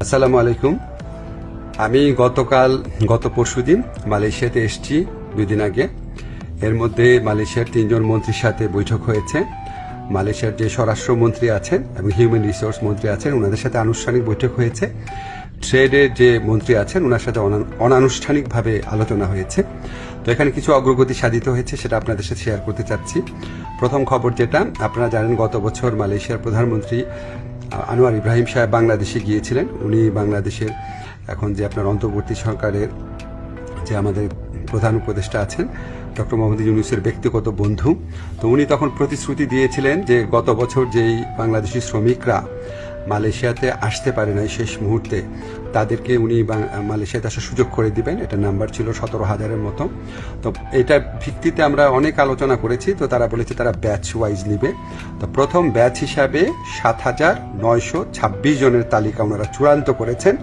আসসালামু আলাইকুম। আমি গতকাল, গত পরশুদিন মালয়েশিয়াতে এসেছি দুই দিন আগে। এর মধ্যে মালয়েশিয়ার তিনজন মন্ত্রীর সাথে বৈঠক হয়েছে। মালয়েশিয়ার যে স্বরাষ্ট্রমন্ত্রী আছেন এবং হিউম্যান রিসোর্স মন্ত্রী আছেন ওনাদের সাথে আনুষ্ঠানিক বৈঠক হয়েছে। ট্রেডের যে মন্ত্রী আছেন ওনার সাথে অনা- অনানুষ্ঠানিকভাবে আলোচনা হয়েছে। তো এখানে কিছু অগ্রগতি সাধিত হয়েছে, সেটা আপনাদের সাথে শেয়ার করতে চাচ্ছি। প্রথম খবর যেটা, আপনারা জানেন গত বছর মালয়েশিয়ার প্রধানমন্ত্রী আনোয়ার ইব্রাহিম সাহেব বাংলাদেশে গিয়েছিলেন। উনি বাংলাদেশের এখন যে আপনার অন্তর্বর্তী সরকারের যে আমাদের প্রধান উপদেষ্টা আছেন, ডক্টর মোহাম্মদ ইউনুসের ব্যক্তিগত বন্ধু, তো উনি তখন প্রতিশ্রুতি দিয়েছিলেন যে গত বছর যেই বাংলাদেশি শ্রমিকরা মালয়েশিয়াতে আসতে পারে নাই শেষ মুহূর্তে। তাদেরকে উনি মালয়েশিয়াতে আসার সুযোগ করে দিবেন। এটা নাম্বার ছিল সতেরো হাজারের মতো। তো এটা ভিত্তিতে আমরা অনেক আলোচনা করেছি। তো তারা বলেছে তারা ব্যাচ ওয়াইজ নিবে। তো প্রথম ব্যাচ হিসাবে সাত হাজার নয়শো ছাব্বিশ জনের তালিকা ওনারা চূড়ান্ত করেছেন।